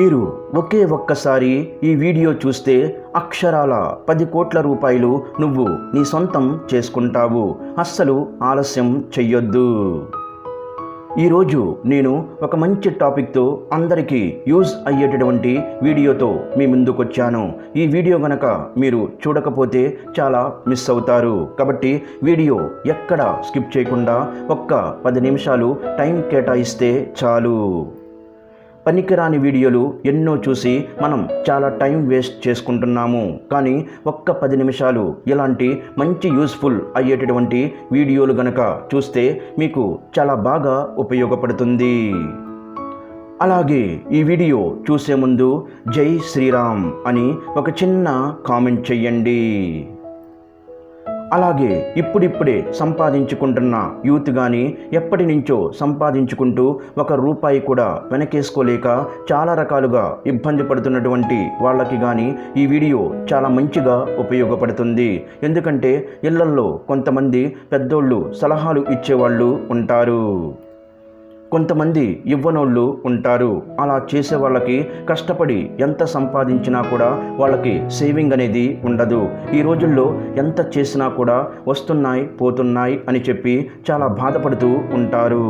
మీరు ఒకే ఒక్కసారి ఈ వీడియో చూస్తే అక్షరాల పది కోట్ల రూపాయలు నువ్వు నీ సొంతం చేసుకుంటావు. అస్సలు ఆలస్యం చెయ్యొద్దు. ఈరోజు నేను ఒక మంచి టాపిక్తో అందరికీ యూజ్ అయ్యేటటువంటి వీడియోతో మీ ముందుకొచ్చాను. ఈ వీడియో గనక మీరు చూడకపోతే చాలా మిస్ అవుతారు. కాబట్టి వీడియో ఎక్కడ స్కిప్ చేయకుండా ఒక్క పది నిమిషాలు టైం కేటాయిస్తే చాలు. పనికిరాని వీడియోలు ఎన్నో చూసి మనం చాలా టైం వేస్ట్ చేసుకుంటున్నాము. కానీ ఒక్క పది నిమిషాలు ఇలాంటి మంచి యూస్ఫుల్ అయ్యేటటువంటి వీడియోలు గనక చూస్తే మీకు చాలా బాగా ఉపయోగపడుతుంది. అలాగే ఈ వీడియో చూసే ముందు జై శ్రీరామ్ అని ఒక చిన్న కామెంట్ చెయ్యండి. అలాగే ఇప్పుడిప్పుడే సంపాదించుకుంటున్న యూత్ కానీ ఎప్పటి నుంచో సంపాదించుకుంటూ ఒక రూపాయి కూడా వెనకేసుకోలేక చాలా రకాలుగా ఇబ్బంది పడుతున్నటువంటి వాళ్ళకి కానీ ఈ వీడియో చాలా మంచిగా ఉపయోగపడుతుంది. ఎందుకంటే ఇళ్ళల్లో కొంతమంది పెద్దోళ్ళు సలహాలు ఇచ్చేవాళ్ళు ఉంటారు. కొంతమంది ఇవ్వనోళ్ళు ఉంటారు. అలా చేసే వాళ్ళకి కష్టపడి ఎంత సంపాదించినా కూడా వాళ్ళకి సేవింగ్ అనేది ఉండదు. ఈ రోజుల్లో ఎంత చేసినా కూడా వస్తున్నాయి పోతున్నాయి అని చెప్పి చాలా బాధపడుతూ ఉంటారు.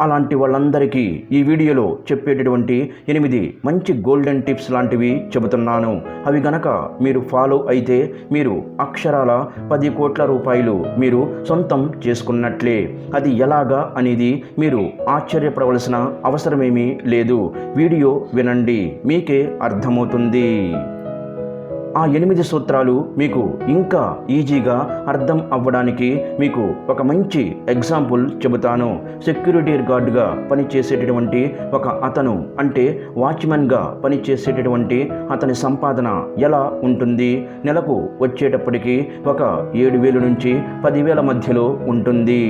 అలాంటి వాళ్ళందరికీ ఈ వీడియోలో చెప్పేటటువంటి ఎనిమిది మంచి గోల్డెన్ టిప్స్ లాంటివి చెబుతున్నాను. అవి గనక మీరు ఫాలో అయితే మీరు అక్షరాల పది కోట్ల రూపాయలు మీరు సొంతం చేసుకున్నట్లే. అది ఎలాగా అనేది మీరు ఆశ్చర్యపడవలసిన అవసరమేమీ లేదు. వీడియో వినండి మీకే అర్థమవుతుంది. ఆ ఎనిమిది సూత్రాలు మీకు ఇంకా ఈజీగా అర్థం అవ్వడానికి మీకు ఒక మంచి ఎగ్జాంపుల్ చెబుతాను. సెక్యూరిటీ గార్డ్గా పనిచేసేటటువంటి ఒక అతను అంటే వాచ్మెన్గా పనిచేసేటటువంటి అతని సంపాదన ఎలా ఉంటుంది? నెలకు వచ్చేటప్పటికి ఒక ఏడు వేలు నుంచి పదివేల మధ్యలో ఉంటుంది.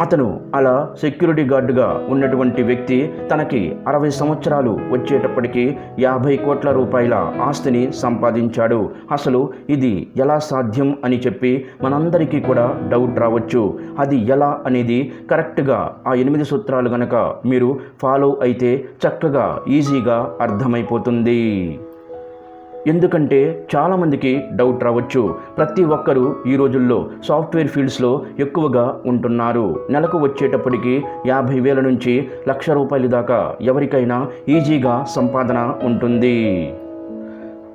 అతను అలా సెక్యూరిటీ గార్డుగా ఉన్నటువంటి వ్యక్తి తనకి అరవై సంవత్సరాలు వచ్చేటప్పటికి యాభై కోట్ల రూపాయల ఆస్తిని సంపాదించాడు. అసలు ఇది ఎలా సాధ్యం అని చెప్పి మనందరికీ కూడా డౌట్ రావచ్చు. అది ఎలా అనేది కరెక్ట్గా ఆ ఎనిమిది సూత్రాలు గనక మీరు ఫాలో అయితే చక్కగా ఈజీగా అర్థమైపోతుంది. ఎందుకంటే చాలామందికి డౌట్ రావచ్చు. ప్రతి ఒక్కరూ ఈ రోజుల్లో సాఫ్ట్వేర్ ఫీల్డ్స్లో ఎక్కువగా ఉంటున్నారు. నెలకు వచ్చేటప్పటికి యాభై వేల నుంచి లక్ష రూపాయల దాకా ఎవరికైనా ఈజీగా సంపాదన ఉంటుంది.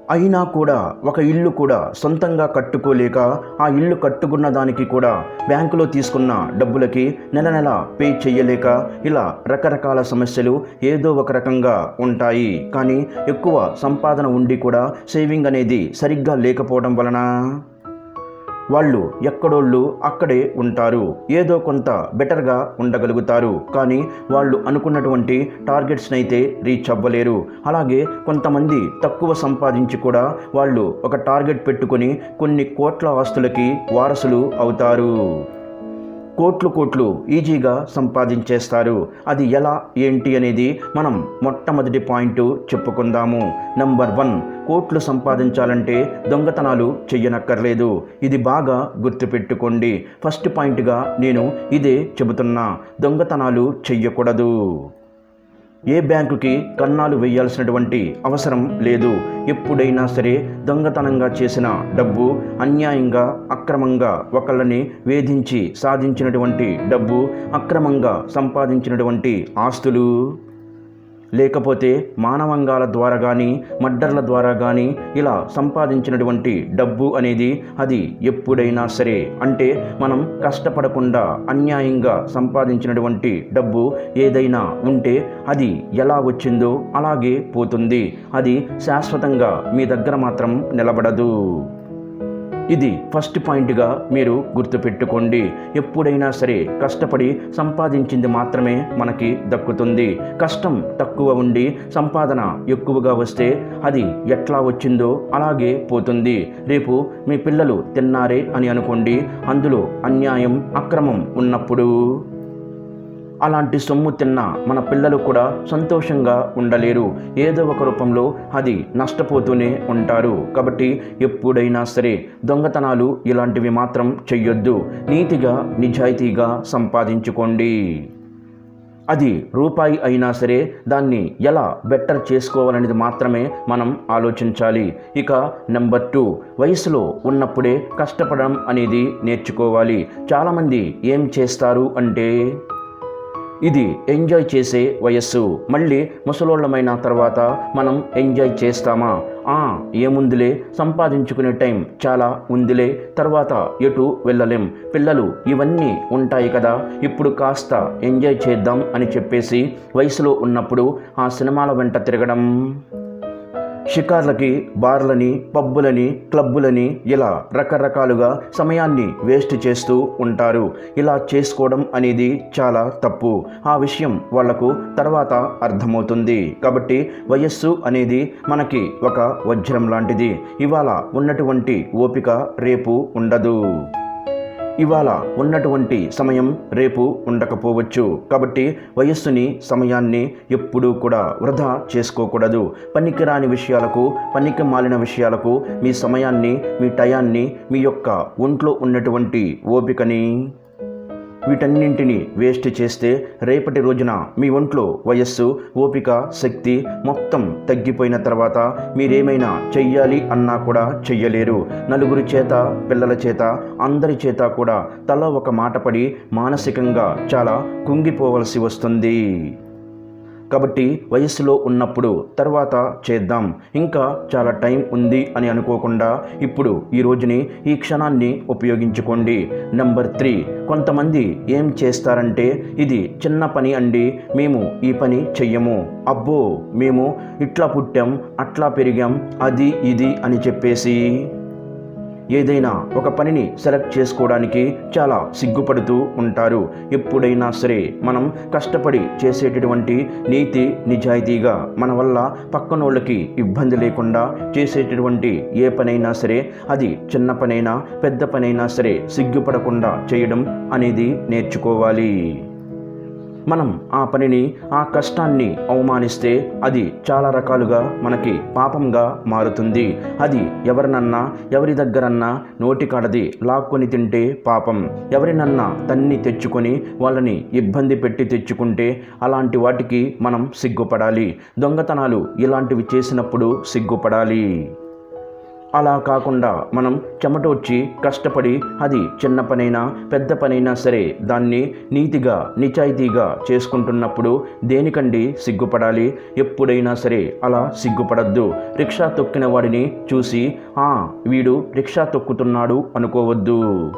అయినా కూడా ఒక ఇల్లు కూడా సొంతంగా కట్టుకోలేక ఆ ఇల్లు కట్టుకున్న దానికి కూడా బ్యాంకులో తీసుకున్న డబ్బులకి నెల నెల పే చెయ్యలేక ఇలా రకరకాల సమస్యలు ఏదో ఒక రకంగా ఉంటాయి. కానీ ఎక్కువ సంపాదన ఉండి కూడా సేవింగ్ అనేది సరిగ్గా లేకపోవడం వలన వాళ్ళు ఎక్కడోళ్ళు అక్కడే ఉంటారు. ఏదో కొంత బెటర్గా ఉండగలుగుతారు. కానీ వాళ్ళు అనుకున్నటువంటి టార్గెట్స్ని అయితే రీచ్ అవ్వలేరు. అలాగే కొంతమంది తక్కువ సంపాదించి కూడా వాళ్ళు ఒక టార్గెట్ పెట్టుకొని కొన్ని కోట్ల ఆస్తులకి వారసులు అవుతారు. కోట్లు కోట్లు ఈజీగా సంపాదించేస్తారు. అది ఎలా ఏంటి అనేది మనం మొట్టమొదటి పాయింట్ చెప్పుకుందాము. నంబర్ వన్ కోట్లు సంపాదించాలంటే దొంగతనాలు చెయ్యనక్కర్లేదు. ఇది బాగా గుర్తుపెట్టుకోండి. ఫస్ట్ పాయింట్గా నేను ఇదే చెబుతున్నా దొంగతనాలు చెయ్యకూడదు. ఏ బ్యాంకుకి కన్నాలు వేయాల్సినటువంటి అవసరం లేదు. ఎప్పుడైనా సరే దొంగతనంగా చేసిన డబ్బు అన్యాయంగా అక్రమంగా ఒకళ్ళని వేధించి సాధించినటువంటి డబ్బు అక్రమంగా సంపాదించినటువంటి ఆస్తులు లేకపోతే మానవంగాల ద్వారా కానీ మడ్డర్ల ద్వారా కానీ ఇలా సంపాదించినటువంటి డబ్బు అనేది అది ఎప్పుడైనా సరే అంటే మనం కష్టపడకుండా అన్యాయంగా సంపాదించినటువంటి డబ్బు ఏదైనా ఉంటే అది ఎలా వచ్చిందో అలాగే పోతుంది. అది శాశ్వతంగా మీ దగ్గర మాత్రం నిలబడదు. ఇది ఫస్ట్ పాయింట్గా మీరు గుర్తుపెట్టుకోండి. ఎప్పుడైనా సరే కష్టపడి సంపాదించింది మాత్రమే మనకి దక్కుతుంది. కష్టం తక్కువ ఉండి సంపాదన ఎక్కువగా వస్తే అది ఎట్లా వచ్చిందో అలాగే పోతుంది. రేపు మీ పిల్లలు తిన్నారే అని అనుకోండి. అందులో అన్యాయం అక్రమం ఉన్నప్పుడు అలాంటి సొమ్ము తిన్న మన పిల్లలు కూడా సంతోషంగా ఉండలేరు. ఏదో ఒక రూపంలో అది నష్టపోతూనే ఉంటారు. కాబట్టి ఎప్పుడైనా సరే దొంగతనాలు ఇలాంటివి మాత్రం చెయ్యొద్దు. నీతిగా నిజాయితీగా సంపాదించుకోండి. అది రూపాయి అయినా సరే దాన్ని ఎలా బెటర్ చేసుకోవాలనేది మాత్రమే మనం ఆలోచించాలి. ఇక నెంబర్ టూ వయసులో ఉన్నప్పుడే కష్టపడడం అనేది నేర్చుకోవాలి. చాలామంది ఏం చేస్తారు అంటే ఇది ఎంజాయ్ చేసే వయస్సు. మళ్ళీ ముసలోళ్ళమైన తర్వాత మనం ఎంజాయ్ చేస్తామా? ఆ ఏముందిలే సంపాదించుకునే టైం చాలా ఉందిలే తర్వాత ఎటు వెళ్ళలేం. పిల్లలు ఇవన్నీ ఉంటాయి కదా ఇప్పుడు కాస్త ఎంజాయ్ చేద్దాం అని చెప్పేసి వయసులో ఉన్నప్పుడు ఆ సినిమాల వెంట తిరగడం. షికార్లకి బార్లని పబ్బులని క్లబ్బులని ఇలా రకరకాలుగా సమయాన్ని వేస్ట్ చేస్తూ ఉంటారు. ఇలా చేసుకోవడం అనేది చాలా తప్పు. ఆ విషయం వాళ్ళకు తర్వాత అర్థమవుతుంది. కాబట్టి వయస్సు అనేది మనకి ఒక వజ్రం లాంటిది. ఇవాళ ఉన్నటువంటి ఓపిక రేపు ఉండదు. ఇవాళ ఉన్నటువంటి సమయం రేపు ఉండకపోవచ్చు. కాబట్టి వయస్సుని సమయాన్ని ఎప్పుడూ కూడా వృధా చేసుకోకూడదు. పనికిరాని విషయాలకు పనికి మాలిన విషయాలకు మీ సమయాన్ని మీ టయాన్ని మీ యొక్క ఒంట్లో ఉన్నటువంటి ఓపికని వీటన్నింటిని వేస్ట్ చేస్తే రేపటి రోజున మీ ఒంట్లో వయస్సు ఓపిక శక్తి మొత్తం తగ్గిపోయిన తర్వాత మీరేమైనా చెయ్యాలి అన్నా కూడా చెయ్యలేరు. నలుగురి చేత పిల్లల చేత అందరి చేత కూడా తల ఒక మాట పడి మానసికంగా చాలా కుంగిపోవలసి వస్తుంది. కాబట్టి వయస్సులో ఉన్నప్పుడు తర్వాత చేద్దాం. ఇంకా చాలా టైం ఉంది అని అనుకోకుండా ఇప్పుడు ఈ రోజుని ఈ క్షణాన్ని ఉపయోగించుకోండి. నెంబర్ త్రీ కొంతమంది ఏం చేస్తారంటే ఇది చిన్న పని అండి మేము ఈ పని చెయ్యము. అబ్బో మేము ఇట్లా పుట్టాం అట్లా పెరిగాం అది ఇది అని చెప్పేసి ఏదైనా ఒక పనిని సెలెక్ట్ చేసుకోవడానికి చాలా సిగ్గుపడుతూ ఉంటారు. ఎప్పుడైనా సరే మనం కష్టపడి చేసేటటువంటి నీతి నిజాయితీగా మన వల్ల పక్కనోళ్ళకి ఇబ్బంది లేకుండా చేసేటటువంటి ఏ పనైనా సరే అది చిన్న పనైనా పెద్ద పనైనా సరే సిగ్గుపడకుండా చేయడం అనేది నేర్చుకోవాలి. మనం ఆ పనిని ఆ కష్టాన్ని అవమానిస్తే అది చాలా రకాలుగా మనకి పాపంగా మారుతుంది. అది ఎవరినన్నా ఎవరి దగ్గరన్నా నోటికాడది లాక్కొని తింటే పాపం. ఎవరినన్నా తన్ని తెచ్చుకొని వాళ్ళని ఇబ్బంది పెట్టి తెచ్చుకుంటే అలాంటి వాటికి మనం సిగ్గుపడాలి. దొంగతనాలు ఇలాంటివి చేసినప్పుడు సిగ్గుపడాలి. అలా కాకుండా మనం చెమటొచ్చి కష్టపడి అది చిన్న పనైనా పెద్ద పనైనా సరే దాన్ని నీతిగా నిజాయితీగా చేసుకుంటున్నప్పుడు దేనికండి సిగ్గుపడాలి? ఎప్పుడైనా సరే అలా సిగ్గుపడద్దు. రిక్షా తొక్కిన వాడిని చూసి ఆ వీడు రిక్షా తొక్కుతున్నాడు అనుకోవద్దు.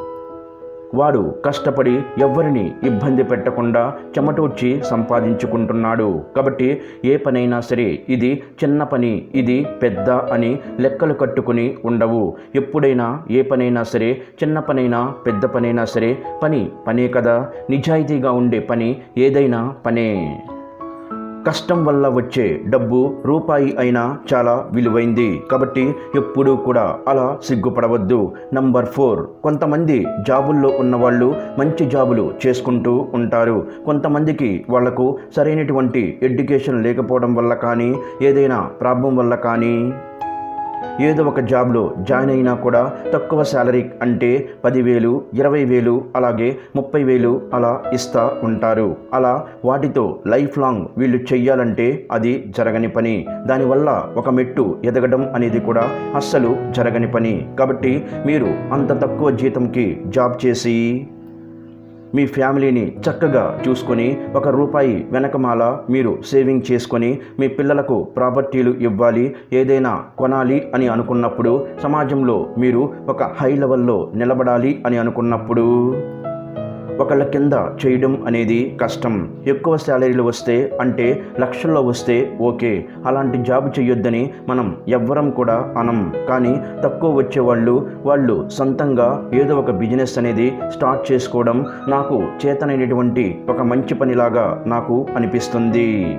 వాడు కష్టపడి ఎవ్వరిని ఇబ్బంది పెట్టకుండా చెమటూర్చి సంపాదించుకుంటున్నాడు. కాబట్టి ఏ పనైనా సరే ఇది చిన్న పని ఇది పెద్ద అని లెక్కలు కట్టుకుని ఉండవు. ఎప్పుడైనా ఏ పనైనా సరే చిన్న పనైనా పెద్ద పనైనా సరే పని పనే కదా. నిజాయితీగా ఉండే పని ఏదైనా పనే. కష్టం వల్ల వచ్చే డబ్బు రూపాయి అయినా చాలా విలువైంది. కాబట్టి ఎప్పుడూ కూడా అలా సిగ్గుపడవద్దు. Number four. కొంతమంది జాబుల్లో ఉన్నవాళ్ళు మంచి జాబులు చేసుకుంటూ ఉంటారు. కొంతమందికి వాళ్ళకు సరైనటువంటి ఎడ్యుకేషన్ లేకపోవడం వల్ల కానీ ఏదైనా ప్రాబ్లం వల్ల కానీ ఏదో ఒక జాబ్లో జాయిన్ అయినా కూడా తక్కువ శాలరీ అంటే పదివేలు ఇరవై వేలు అలాగే ముప్పై వేలు అలా ఇస్తా ఉంటారు. అలా వాటితో లైఫ్ లాంగ్ వీళ్ళు చెయ్యాలంటే అది జరగని పని. దానివల్ల ఒక మెట్టు ఎదగడం అనేది కూడా అస్సలు జరగని పని. కాబట్టి మీరు అంత తక్కువ జీతంకి జాబ్ చేసి మీ ఫ్యామిలీని చక్కగా చూసుకొని ఒక రూపాయి వెనకమాల మీరు సేవింగ్ చేసుకొని మీ పిల్లలకు ప్రాపర్టీలు ఇవ్వాలి ఏదైనా కొనాలి అని అనుకున్నప్పుడు సమాజంలో మీరు ఒక హై లెవెల్లో నిలబడాలి అని అనుకున్నప్పుడు. ఒకళ్ళ కింద చేయడం అనేది కష్టం. ఎక్కువ శాలరీలు వస్తే అంటే లక్షల్లో వస్తే ఓకే. అలాంటి జాబ్ చేయొద్దని మనం ఎవ్వరం కూడా అనం. కానీ తక్కువ వచ్చేవాళ్ళు వాళ్ళు సొంతంగా ఏదో ఒక బిజినెస్ అనేది స్టార్ట్ చేసుకోవడం నాకు చేతనైనటువంటి ఒక మంచి పనిలాగా నాకు అనిపిస్తుంది.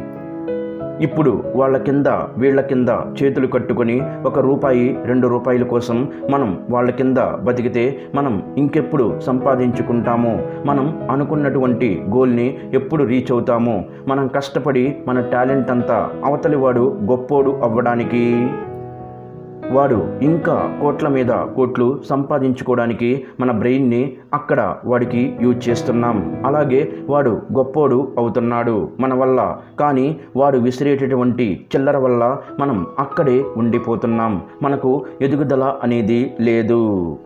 ఇప్పుడు వాళ్ళ కింద వీళ్ళ కింద చేతులు కట్టుకొని ఒక రూపాయి రెండు రూపాయల కోసం మనం వాళ్ళ కింద బతికితే మనం ఇంకెప్పుడు సంపాదించుకుంటాము? మనం అనుకున్నటువంటి గోల్ని ఎప్పుడు రీచ్ అవుతాము? మనం కష్టపడి మన టాలెంట్ అంతా అవతలివాడు గొప్పోడు అవ్వడానికి వాడు ఇంకా కోట్ల మీద కోట్లు సంపాదించుకోవడానికి మన బ్రెయిన్ని అక్కడ వాడికి యూజ్ చేస్తున్నాం. అలాగే వాడు గొప్పోడు అవుతున్నాడు మన వల్ల. కానీ వాడు విసిరేటటువంటి చిల్లర వల్ల మనం అక్కడే ఉండిపోతున్నాం. మనకు ఎదుగుదల అనేది లేదు.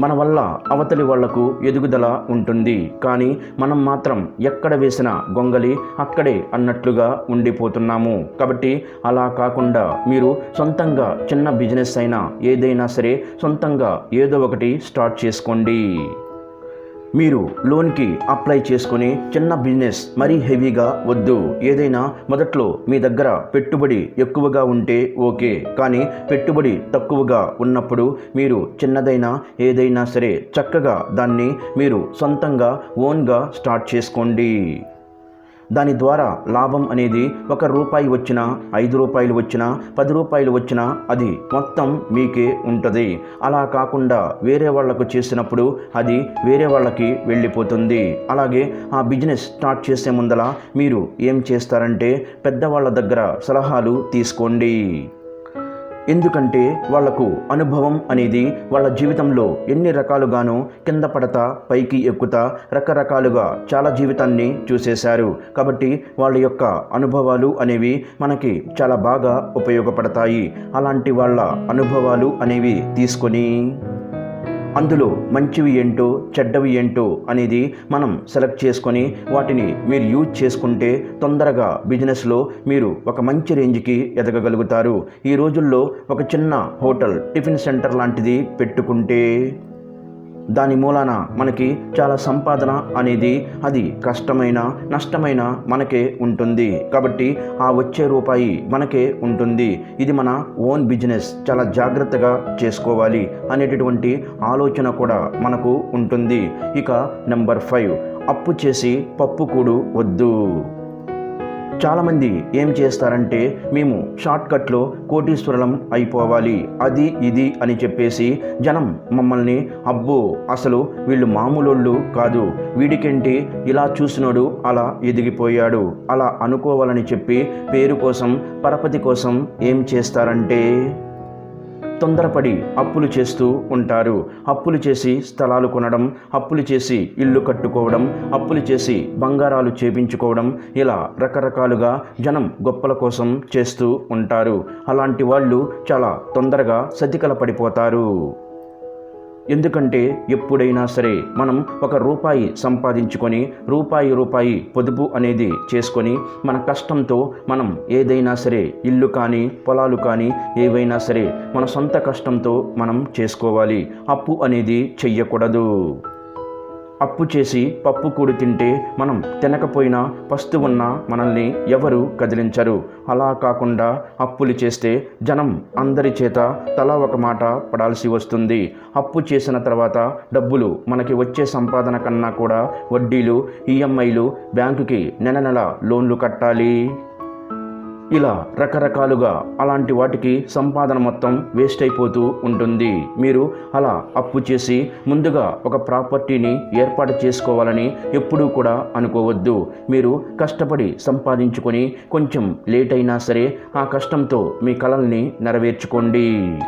మన వల్ల అవతలి వాళ్ళకు ఎదుగుదల ఉంటుంది. కానీ మనం మాత్రం ఎక్కడ వేసిన గొంగలి అక్కడే అన్నట్లుగా ఉండిపోతున్నాము. కాబట్టి అలా కాకుండా మీరు సొంతంగా చిన్న బిజినెస్ అయినా ఏదైనా సరే సొంతంగా ఏదో ఒకటి స్టార్ట్ చేసుకోండి. మీరు లోన్కి అప్లై చేసుకుని చిన్న బిజినెస్ మరీ హెవీగా వద్దు. ఏదైనా మొదట్లో మీ దగ్గర పెట్టుబడి ఎక్కువగా ఉంటే ఓకే. కానీ పెట్టుబడి తక్కువగా ఉన్నప్పుడు మీరు చిన్నదైనా ఏదైనా సరే చక్కగా దాన్ని మీరు సొంతంగా ఓన్గా స్టార్ట్ చేసుకోండి. దాని ద్వారా లాభం అనేది ఒక రూపాయి వచ్చినా ఐదు రూపాయలు వచ్చినా పది రూపాయలు వచ్చినా అది మొత్తం మీకే ఉంటుంది. అలా కాకుండా వేరే వాళ్ళకు చేసినప్పుడు అది వేరే వాళ్ళకి వెళ్ళిపోతుంది. అలాగే ఆ బిజినెస్ స్టార్ట్ చేసే ముందల మీరు ఏం చేస్తారంటే పెద్దవాళ్ళ దగ్గర సలహాలు తీసుకోండి. ఎందుకంటే వాళ్ళకు అనుభవం అనేది వాళ్ళ జీవితంలో ఎన్ని రకాలుగానో కింద పడతా పైకి ఎక్కుతా రకరకాలుగా చాలా జీవితాన్ని చూసేశారు. కాబట్టి వాళ్ళ యొక్క అనుభవాలు అనేవి మనకి చాలా బాగా ఉపయోగపడతాయి. అలాంటి వాళ్ళ అనుభవాలు అనేవి తీసుకొని అందులో మంచివి ఏంటో చెడ్డవి ఏంటో అనేది మనం సెలెక్ట్ చేసుకొని వాటిని మీరు యూజ్ చేసుకుంటే తొందరగా బిజినెస్లో మీరు ఒక మంచి రేంజ్కి ఎదగగలుగుతారు. ఈ రోజుల్లో ఒక చిన్న హోటల్ టిఫిన్ సెంటర్ లాంటిది పెట్టుకుంటే దాని మూలాన మనకి చాలా సంపాదన అనేది అది కష్టమైన నష్టమైన మనకే ఉంటుంది. కాబట్టి ఆ వచ్చే రూపాయి మనకే ఉంటుంది. ఇది మన ఓన్ బిజినెస్ చాలా జాగ్రత్తగా చేసుకోవాలి అనేటటువంటి ఆలోచన కూడా మనకు ఉంటుంది. ఇక నెంబర్ ఫైవ్ అప్పు చేసి పప్పు కూడు వద్దు. చాలామంది ఏం చేస్తారంటే మేము షార్ట్కట్లో కోటీశ్వరులం అయిపోవాలి అది ఇది అని చెప్పేసి జనం మమ్మల్ని అబ్బో అసలు వీళ్ళు మామూలోళ్ళు కాదు వీడికేంటి ఇలా చూసినోడు అలా ఎదిగిపోయాడు అలా అనుకోవాలని చెప్పి పేరు కోసం పరపతి కోసం ఏం చేస్తారంటే తొందరపడి అప్పులు చేస్తూ ఉంటారు. అప్పులు చేసి స్థలాలు కొనడం అప్పులు చేసి ఇల్లు కట్టుకోవడం అప్పులు చేసి బంగారాలు చేపించుకోవడం ఇలా రకరకాలుగా జనం గొప్పల కోసం చేస్తూ ఉంటారు. అలాంటి వాళ్ళు చాలా తొందరగా సతికల పడిపోతారు ఎందుకంటే ఎప్పుడైనా సరే మనం ఒక రూపాయి సంపాదించుకొని రూపాయి రూపాయి పొదుపు అనేది చేసుకొని మన కష్టంతో మనం ఏదైనా సరే ఇల్లు కానీ పొలాలు కానీ ఏవైనా సరే మన సొంత కష్టంతో మనం చేసుకోవాలి. అప్పు అనేది చెయ్యకూడదు. అప్పు చేసి పప్పు కూడి తింటే మనం తినకపోయినా పస్తు ఉన్న మనల్ని ఎవరు కదిలించరు. అలా కాకుండా అప్పులు చేస్తే జనం అందరి చేత తలా ఒక మాట పడాల్సి వస్తుంది. అప్పు చేసిన తర్వాత డబ్బులు మనకి వచ్చే సంపాదన కన్నా కూడా వడ్డీలు ఈఎంఐలు బ్యాంకుకి నెల నెల లోన్లు కట్టాలి. ఇలా రకరకాలుగా అలాంటి వాటికి సంపాదన మొత్తం వేస్ట్ అయిపోతూ ఉంటుంది. మీరు అలా అప్పు చేసి ముందుగా ఒక ప్రాపర్టీని ఏర్పాటు చేసుకోవాలని ఎప్పుడూ కూడా అనుకోవద్దు. మీరు కష్టపడి సంపాదించుకొని కొంచెం లేట్ అయినా సరే ఆ కష్టంతో మీ కలల్ని నెరవేర్చుకోండి.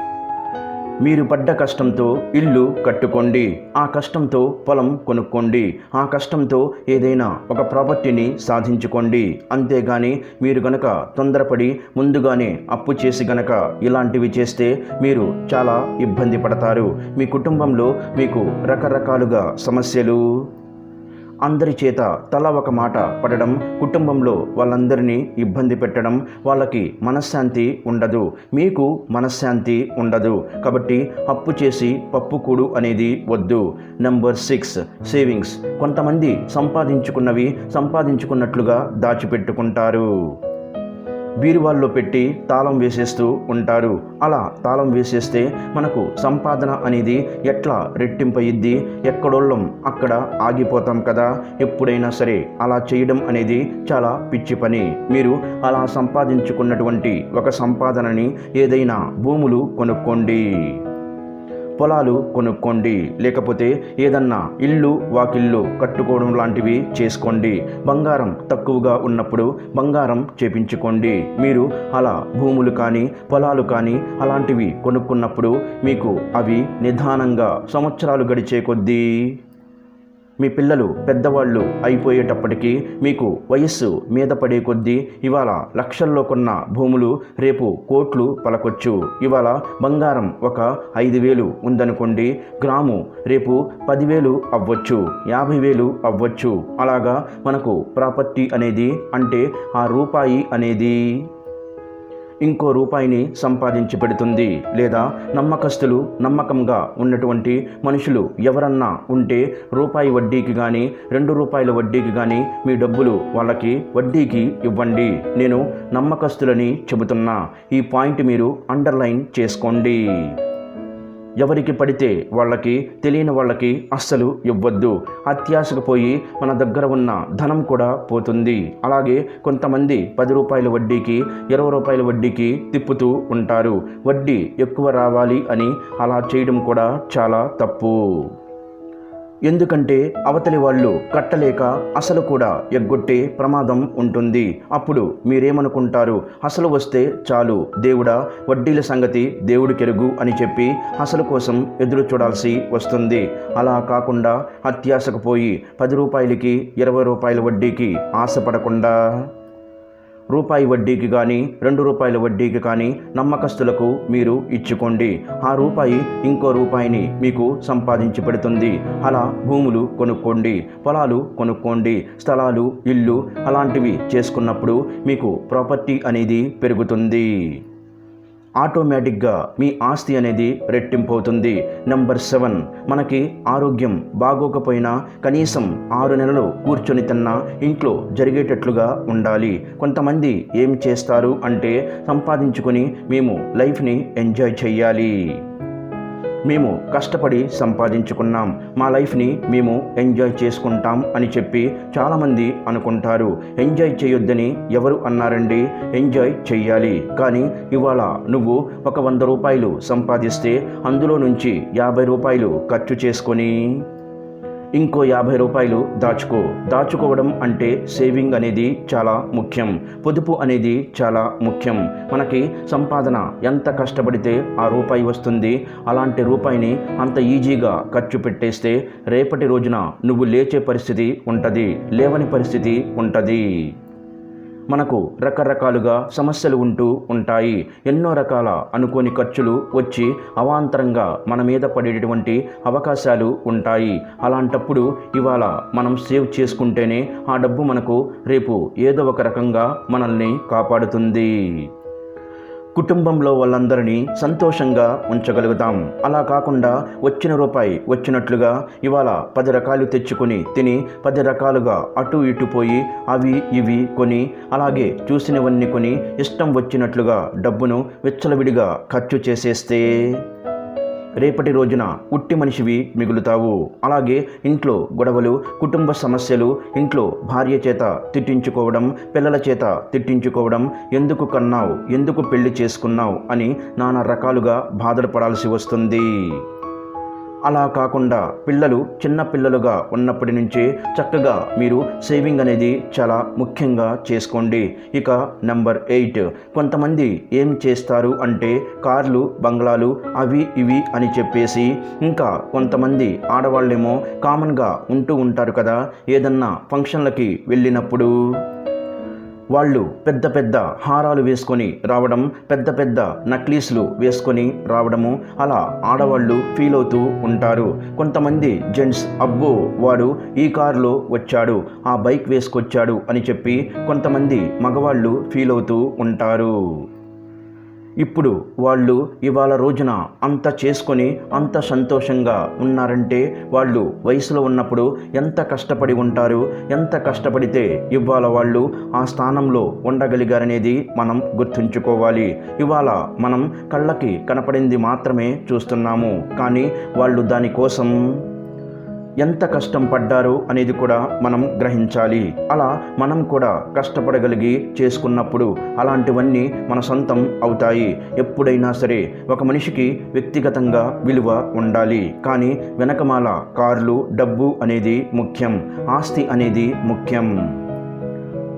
మీరు పడ్డ కష్టంతో ఇల్లు కట్టుకోండి. ఆ కష్టంతో పొలం కొనుక్కోండి. ఆ కష్టంతో ఏదైనా ఒక ప్రాపర్టీని సాధించుకోండి. అంతేగాని మీరు గనక తొందరపడి ముందుగానే అప్పు చేసి గనక ఇలాంటివి చేస్తే మీరు చాలా ఇబ్బంది పడతారు. మీ కుటుంబంలో మీకు రకరకాలుగా సమస్యలు అందరి చేత తల ఒక మాట పడడం కుటుంబంలో వాళ్ళందరినీ ఇబ్బంది పెట్టడం వాళ్ళకి మనశ్శాంతి ఉండదు. మీకు మనశ్శాంతి ఉండదు. కాబట్టి అప్పు చేసి పప్పు కూడు అనేది వద్దు. నెంబర్ సిక్స్ సేవింగ్స్ కొంతమంది సంపాదించుకున్నవి సంపాదించుకున్నట్లుగా దాచిపెట్టుకుంటారు. బీరువాల్లో పెట్టి తాళం వేసేస్తూ ఉంటారు. అలా తాళం వేసేస్తే మనకు సంపాదన అనేది ఎట్లా రెట్టింపయిద్ది ఎక్కడోళ్ళం అక్కడ ఆగిపోతాం కదా? ఎప్పుడైనా సరే అలా చేయడం అనేది చాలా పిచ్చి పని. మీరు అలా సంపాదించుకున్నటువంటి ఒక సంపాదనని ఏదైనా భూములు కొనుక్కోండి. పొలాలు కొనుక్కోండి. లేకపోతే ఏదన్నా ఇల్లు వాకిల్లు కట్టుకోవడం లాంటివి చేసుకోండి. బంగారం తక్కువగా ఉన్నప్పుడు బంగారం చేపించుకోండి. మీరు అలా భూములు కానీ పొలాలు కానీ అలాంటివి కొనుక్కున్నప్పుడు మీకు అవి నిదానంగా సంవత్సరాలు గడిచే కొద్దీ మీ పిల్లలు పెద్దవాళ్ళు అయిపోయేటప్పటికీ మీకు వయస్సు మీద పడే కొద్దీ ఇవాళ లక్షల్లో కొన్న భూములు రేపు కోట్లు పలకొచ్చు. ఇవాళ బంగారం ఒక ఐదు వేలు ఉందనుకోండి గ్రాము రేపు పదివేలు అవ్వచ్చు యాభై వేలు అవ్వచ్చు. అలాగా మనకు ప్రాపర్టీ అనేది అంటే ఆ రూపాయి అనేది. ఇంకో రూపాయిని సంపాదించి పెడుతుంది. లేదా నమ్మకస్తులు నమ్మకంగా ఉన్నటువంటి మనుషులు ఎవరన్నా ఉంటే రూపాయి వడ్డీకి కానీ రెండు రూపాయల వడ్డీకి కానీ మీ డబ్బులు వాళ్ళకి వడ్డీకి ఇవ్వండి. నేను నమ్మకస్తులని చెబుతున్నా. ఈ పాయింట్ మీరు అండర్లైన్ చేసుకోండి. ఎవరికి పడితే వాళ్ళకి తెలియని వాళ్ళకి అస్సలు ఇవ్వద్దు. అత్యాశకు పోయి మన దగ్గర ఉన్న ధనం కూడా పోతుంది. అలాగే కొంతమంది పది రూపాయల వడ్డీకి ఇరవై రూపాయల వడ్డీకి తిప్పుతూ ఉంటారు. వడ్డీ ఎక్కువ రావాలి అని అలా చేయడం కూడా చాలా తప్పు. ఎందుకంటే అవతలి వాళ్ళు కట్టలేక అసలు కూడా ఎగ్గొట్టే ప్రమాదం ఉంటుంది. అప్పుడు మీరేమనుకుంటారు? అసలు వస్తే చాలు. దేవుడా వడ్డీల సంగతి దేవుడికెరుగు అని చెప్పి అసలు కోసం ఎదురు చూడాల్సి వస్తుంది. అలా కాకుండా అత్యాశకు పోయి పది రూపాయలకి ఇరవై రూపాయల వడ్డీకి ఆశపడకుండా రూపాయి వడ్డీకి కానీ రెండు రూపాయల వడ్డీకి కానీ నమ్మకస్తులకు మీరు ఇచ్చుకోండి. ఆ రూపాయి ఇంకో రూపాయిని మీకు సంపాదించి పెడుతుంది. అలా భూములు కొనుక్కోండి పొలాలు కొనుక్కోండి స్థలాలు ఇల్లు అలాంటివి చేసుకున్నప్పుడు మీకు ప్రాపర్టీ అనేది పెరుగుతుంది. ఆటోమేటిక్గా మీ ఆస్తి అనేది రెట్టింపు అవుతుంది నెంబర్ సెవెన్ మనకి ఆరోగ్యం బాగోకపోయినా కనీసం ఆరు నెలలు కూర్చొని తిన్నా ఇంట్లో జరిగేటట్లుగా ఉండాలి. కొంతమంది ఏం చేస్తారు అంటే సంపాదించుకొని మేము లైఫ్ని ఎంజాయ్ చెయ్యాలి. మేము కష్టపడి సంపాదించుకున్నాం. మా లైఫ్ని మేము ఎంజాయ్ చేసుకుంటాం అని చెప్పి చాలామంది అనుకుంటారు. ఎంజాయ్ చేయొద్దని ఎవరు అన్నారండి? ఎంజాయ్ చెయ్యాలి. కానీ ఇవాళ నువ్వు ఒక వంద రూపాయలు సంపాదిస్తే అందులో నుంచి యాభై రూపాయలు ఖర్చు చేసుకొని ఇంకో యాభై రూపాయలు దాచుకో. దాచుకోవడం అంటే సేవింగ్ అనేది చాలా ముఖ్యం. పొదుపు అనేది చాలా ముఖ్యం. మనకి సంపాదన ఎంత కష్టపడితే ఆ రూపాయి వస్తుంది. అలాంటి రూపాయిని అంత ఈజీగా ఖర్చు పెట్టేస్తే రేపటి రోజున నువ్వు లేచే పరిస్థితి ఉంటుంది. లేవని పరిస్థితి ఉంటుంది. మనకు రకరకాలుగా సమస్యలు ఉంటూ ఉంటాయి. ఎన్నో రకాల అనుకోని ఖర్చులు వచ్చి అవాంతరంగా మన మీద పడేటటువంటి అవకాశాలు ఉంటాయి. అలాంటప్పుడు ఇవాళ మనం సేవ్ చేసుకుంటేనే ఆ డబ్బు మనకు రేపు ఏదో ఒక రకంగా మనల్ని కాపాడుతుంది. కుటుంబంలో వాళ్ళందరినీ సంతోషంగా ఉంచగలుగుతాం. అలా కాకుండా వచ్చిన రూపాయి వచ్చినట్లుగా ఇవాళ పది రకాలు తెచ్చుకొని తిని పది రకాలుగా అటు ఇటు పోయి అవి ఇవి కొని అలాగే చూసినవన్నీ కొని ఇష్టం వచ్చినట్లుగా డబ్బును విచ్చలవిడిగా ఖర్చు చేసేస్తే రేపటి రోజున ఉట్టి మనిషివి మిగులుతావు. అలాగే ఇంట్లో గొడవలు కుటుంబ సమస్యలు ఇంట్లో భార్య చేత తిట్టించుకోవడం పిల్లల చేత తిట్టించుకోవడం ఎందుకు కన్నావు ఎందుకు పెళ్ళి చేసుకున్నావు అని నానా రకాలుగా బాధలు పడాల్సి వస్తుంది. అలా కాకుండా పిల్లలు చిన్న పిల్లలుగా ఉన్నప్పటి నుంచే చక్కగా మీరు సేవింగ్ అనేది చాలా ముఖ్యంగా చేసుకోండి. ఇక నెంబర్ ఎయిట్. కొంతమంది ఏం చేస్తారు అంటే కార్లు బంగ్లాలు అవి ఇవి అని చెప్పేసి ఇంకా కొంతమంది ఆడవాళ్ళేమో కామన్గా ఉంటూ ఉంటారు కదా. ఏదన్నా ఫంక్షన్లకి వెళ్ళినప్పుడు వాళ్ళు పెద్ద పెద్ద హారాలు వేసుకొని రావడం పెద్ద పెద్ద నక్లీస్లు వేసుకొని రావడము అలా ఆడవాళ్ళు ఫీల్ అవుతూ ఉంటారు. కొంతమంది జెంట్స్ అబ్బో వాడు ఈ కారులో వచ్చాడు ఆ బైక్ వేసుకొచ్చాడు అని చెప్పి కొంతమంది మగవాళ్ళు ఫీల్ అవుతూ ఉంటారు. ఇప్పుడు వాళ్ళు ఇవాళ రోజున అంత చేసుకొని అంత సంతోషంగా ఉన్నారంటే వాళ్ళు వయసులో ఉన్నప్పుడు ఎంత కష్టపడి ఉంటారు ఎంత కష్టపడితే ఇవాళ వాళ్ళు ఆ స్థానంలో ఉండగలిగారనేది మనం గుర్తుంచుకోవాలి. ఇవాళ మనం కళ్ళకి కనపడింది మాత్రమే చూస్తున్నాము. కానీ వాళ్ళు దానికోసం ఎంత కష్టం పడ్డారు అనేది కూడా మనం గ్రహించాలి. అలా మనం కూడా కష్టపడగలిగి చేసుకున్నప్పుడు అలాంటివన్నీ మన సొంతం అవుతాయి. ఎప్పుడైనా సరే ఒక మనిషికి వ్యక్తిగతంగా విలువ ఉండాలి. కానీ వెనకమాల కార్లు డబ్బు అనేది ముఖ్యం. ఆస్తి అనేది ముఖ్యం.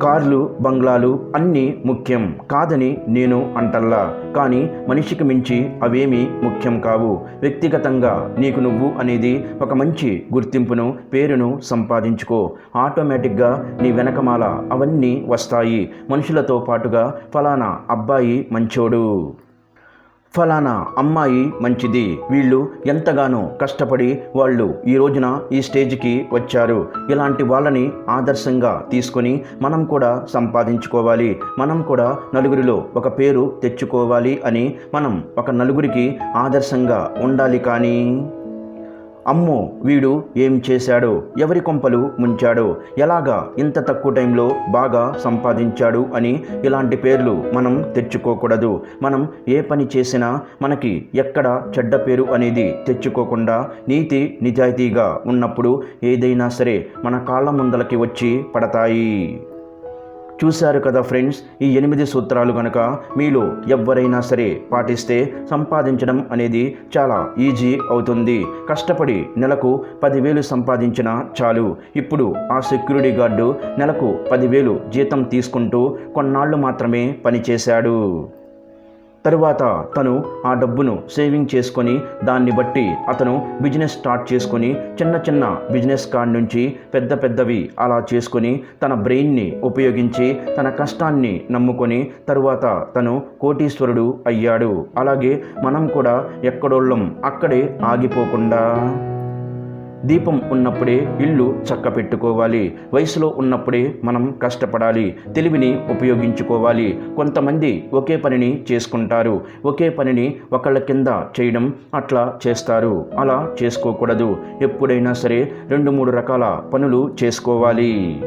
కార్లు బంగ్లాలు అన్నీ ముఖ్యం. కాదని నేను అంటల్లా. కానీ మనిషికి మించి అవేమీ ముఖ్యం కావు. వ్యక్తిగతంగా నీకు నువ్వు అనేది ఒక మంచి గుర్తింపును పేరును సంపాదించుకో. ఆటోమేటిక్గా నీ వెనకమాల అవన్నీ వస్తాయి. మనుషులతో పాటుగా ఫలానా అబ్బాయి మంచోడు. ఫలానా అమ్మాయి మంచిది. వీళ్ళు ఎంతగానో కష్టపడి వాళ్ళు ఈ రోజున ఈ స్టేజ్కి వచ్చారు. ఇలాంటి వాళ్ళని ఆదర్శంగా తీసుకొని మనం కూడా సంపాదించుకోవాలి. మనం కూడా నలుగురిలో ఒక పేరు తెచ్చుకోవాలి అని మనం ఒక నలుగురికి ఆదర్శంగా ఉండాలి కానీ అమ్మో వీడు ఏం చేశాడు? ఎవరి కొంపలు ముంచాడో? ఎలాగా ఇంత తక్కువ టైంలో బాగా సంపాదించాడు అని ఇలాంటి పేర్లు మనం తెచ్చుకోకూడదు. మనం ఏ పని చేసినా మనకి ఎక్కడ చెడ్డ పేరు అనేది తెచ్చుకోకుండా నీతి నిజాయితీగా ఉన్నప్పుడు ఏదైనా సరే మన కాళ్ళ ముందలకి వచ్చి పడతాయి. చూశారు కదా ఫ్రెండ్స్ ఈ ఎనిమిది సూత్రాలు కనుక మీలో ఎవరైనా సరే పాటిస్తే సంపాదించడం అనేది చాలా ఈజీ అవుతుంది. కష్టపడి నెలకు పదివేలు సంపాదించినా చాలు. ఇప్పుడు ఆ సెక్యూరిటీ గార్డు నెలకు పదివేలు జీతం తీసుకుంటూ కొన్నాళ్ళు మాత్రమే పనిచేశాడు. తరువాత తను ఆ డబ్బును సేవింగ్ చేసుకొని దాన్ని బట్టి అతను బిజినెస్ స్టార్ట్ చేసుకొని చిన్న చిన్న బిజినెస్ కార్డ్ నుంచి పెద్ద పెద్దవి అలా చేసుకొని తన బ్రెయిన్ని ఉపయోగించి తన కష్టాన్ని నమ్ముకొని తరువాత తను కోటీశ్వరుడు అయ్యాడు. అలాగే మనం కూడా ఎక్కడోళ్ళం అక్కడే ఆగిపోకుండా దీపం ఉన్నప్పుడే ఇల్లు చక్క పెట్టుకోవాలి వయసులో ఉన్నప్పుడే మనం కష్టపడాలి. తెలివిని ఉపయోగించుకోవాలి. కొంతమంది ఒకే పనిని చేసుకుంటారు. ఒకే పనిని ఒకళ్ళ కింద చేయడం అట్లా చేస్తారు. అలా చేసుకోకూడదు. ఎప్పుడైనా సరే రెండు మూడు రకాల పనులు చేసుకోవాలి.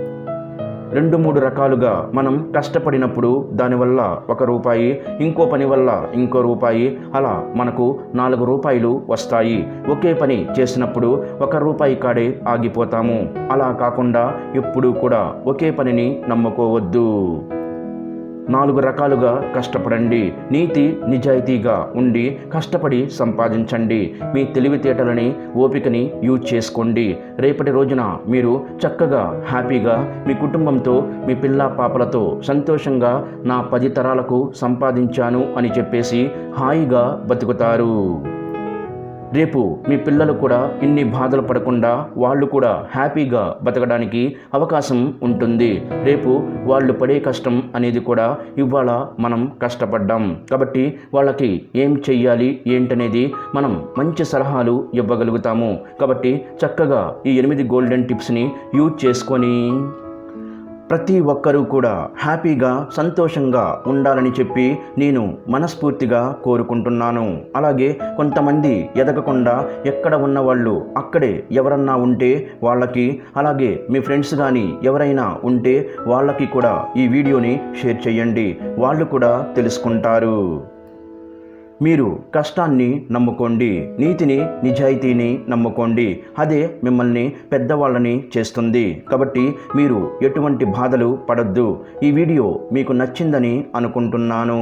రెండు మూడు రకాలుగా మనం కష్టపడినప్పుడు దానివల్ల ఒక రూపాయి ఇంకో పని వల్ల ఇంకో రూపాయి అలా మనకు నాలుగు రూపాయలు వస్తాయి. ఒకే పని చేసినప్పుడు ఒక రూపాయి కాడే ఆగిపోతాము. అలా కాకుండా ఎప్పుడూ కూడా ఒకే పనిని నమ్ముకోవద్దు. నాలుగు రకాలుగా కష్టపడండి. నీతి నిజాయితీగా ఉండి కష్టపడి సంపాదించండి. మీ తెలివితేటలని ఓపికని యూజ్ చేసుకోండి. రేపటి రోజున మీరు చక్కగా హ్యాపీగా మీ కుటుంబంతో మీ పిల్ల పాపలతో సంతోషంగా నా పది తరాలకు సంపాదించాను అని చెప్పేసి హాయిగా బతుకుతారు. రేపు మీ పిల్లలు కూడా ఇన్ని బాధలు పడకుండా వాళ్ళు కూడా హ్యాపీగా బతకడానికి అవకాశం ఉంటుంది. రేపు వాళ్ళు పడే కష్టం అనేది కూడా ఇవాళ మనం కష్టపడ్డాం. కాబట్టి వాళ్ళకి ఏం చెయ్యాలి ఏంటనేది మనం మంచి సలహాలు ఇవ్వగలుగుతాము. కాబట్టి చక్కగా ఈ ఎనిమిది గోల్డెన్ టిప్స్ని యూజ్ చేసుకొని ప్రతి ఒక్కరూ కూడా హ్యాపీగా సంతోషంగా ఉండాలని చెప్పి నేను మనస్ఫూర్తిగా కోరుకుంటున్నాను. అలాగే కొంతమంది ఎదగకుండా ఎక్కడ ఉన్న వాళ్ళు అక్కడే ఎవరన్నా ఉంటే వాళ్ళకి అలాగే మీ ఫ్రెండ్స్ కానీ ఎవరైనా ఉంటే వాళ్ళకి కూడా ఈ వీడియోని షేర్ చేయండి. వాళ్ళు కూడా తెలుసుకుంటారు. మీరు కష్టాన్ని నమ్ముకోండి నీతిని నిజాయితీని నమ్ముకోండి. అదే మిమ్మల్ని పెద్దవాళ్ళని చేస్తుంది. కాబట్టి మీరు ఎటువంటి బాధలు పడద్దు. ఈ వీడియో మీకు నచ్చిందని అనుకుంటున్నాను.